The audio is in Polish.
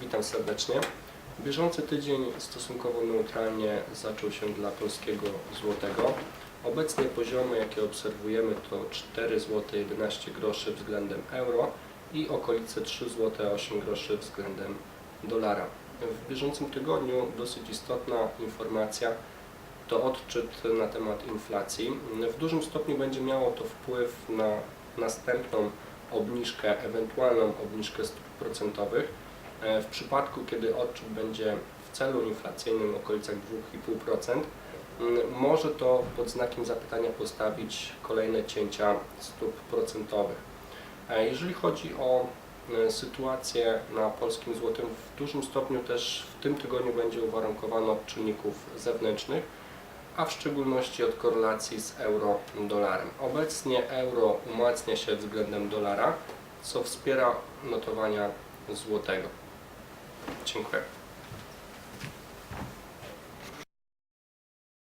Witam serdecznie. Bieżący tydzień stosunkowo neutralnie zaczął się dla polskiego złotego. Obecnie poziomy, jakie obserwujemy, to 4 zł 11 groszy względem euro i okolice 3 zł 8 groszy względem dolara. W bieżącym tygodniu dosyć istotna informacja to odczyt na temat inflacji. W dużym stopniu będzie miało to wpływ na następną obniżkę, ewentualną obniżkę stóp procentowych. E, W przypadku, kiedy odczyt będzie w celu inflacyjnym w okolicach 2,5%, mm, może to pod znakiem zapytania postawić kolejne cięcia stóp procentowych. E, Jeżeli chodzi o e, sytuację na polskim złotym, w dużym stopniu też w tym tygodniu będzie uwarunkowana od czynników zewnętrznych, a w szczególności od korelacji z euro-dolarem. Obecnie euro umacnia się względem dolara, co wspiera notowania złotego. 轻快。